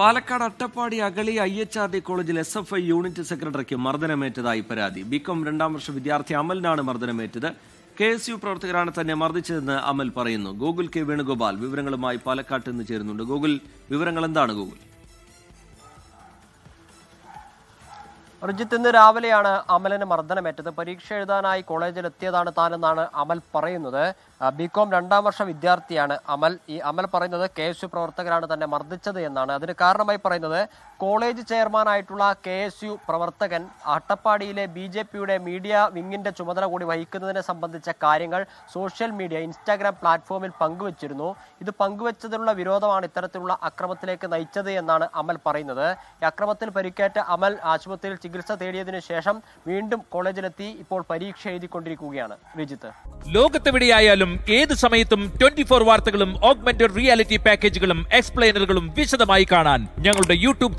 Palakkad Attappadi Agali I H R D കോളേജിൽ S F I unit സെക്രട്ടറിക്ക് മർദ്ദനമേറ്റതായി പരാതി. ബികോം രണ്ടാം വർഷ വിദ്യാർത്ഥി അമലിനാണ് മർദ്ദനമേറ്റത്. കെ എസ് യു പ്രവർത്തകരാണ് തന്നെ മർദ്ദിച്ചതെന്ന് അമൽ പറയുന്നു. ഗൂഗിൾ കെ വേണുഗോപാൽ വിവരങ്ങളുമായി പാലക്കാട്ട് നിന്ന് ചേരുന്നുണ്ട്. ഗൂഗിൾ വിവരങ്ങൾ എന്താണ് ഗൂഗിൾ? റിജിത്ത് ഇന്ന് രാവിലെയാണ് അമലിന് മർദ്ദനമേറ്റത്. പരീക്ഷ എഴുതാനായി കോളേജിൽ എത്തിയതാണ് താനെന്നാണ് അമൽ പറയുന്നത്. ബികോം രണ്ടാം വർഷ വിദ്യാർത്ഥിയാണ് അമൽ. ഈ അമൽ പറയുന്നത് കെ എസ് യു പ്രവർത്തകരാണ് തന്നെ മർദ്ദിച്ചത് എന്നാണ്. അതിന് കാരണമായി പറയുന്നത് കോളേജ് ചെയർമാനായിട്ടുള്ള കെ എസ് യു പ്രവർത്തകൻ അട്ടപ്പാടിയിലെ ബി ജെ പിയുടെ മീഡിയ വിങ്ങിന്റെ ചുമതല കൂടി വഹിക്കുന്നതിനെ സംബന്ധിച്ച കാര്യങ്ങൾ സോഷ്യൽ മീഡിയ ഇൻസ്റ്റാഗ്രാം പ്ലാറ്റ്ഫോമിൽ പങ്കുവച്ചിരുന്നു. ഇത് പങ്കുവച്ചതിലുള്ള വിരോധമാണ് ഇത്തരത്തിലുള്ള അക്രമത്തിലേക്ക് നയിച്ചത് എന്നാണ് അമൽ പറയുന്നത്. ഈ അക്രമത്തിൽ പരിക്കേറ്റ അമൽ ആശുപത്രിയിൽ ചികിത്സ തേടിയതിനു ശേഷം വീണ്ടും കോളേജിലെത്തി ഇപ്പോൾ പരീക്ഷ എഴുതിക്കൊണ്ടിരിക്കുകയാണ്. വിജിത്ത്. ലോകത്തെവിടെയായാലും ഏത് സമയത്തും ട്വന്റി ഫോർ വാർത്തകളും ഓഗ്മെന്റഡ് റിയാലിറ്റി പാക്കേജുകളും എക്സ്പ്ലെയിനറുകളും വിശദമായി കാണാൻ ഞങ്ങളുടെ യൂട്യൂബ്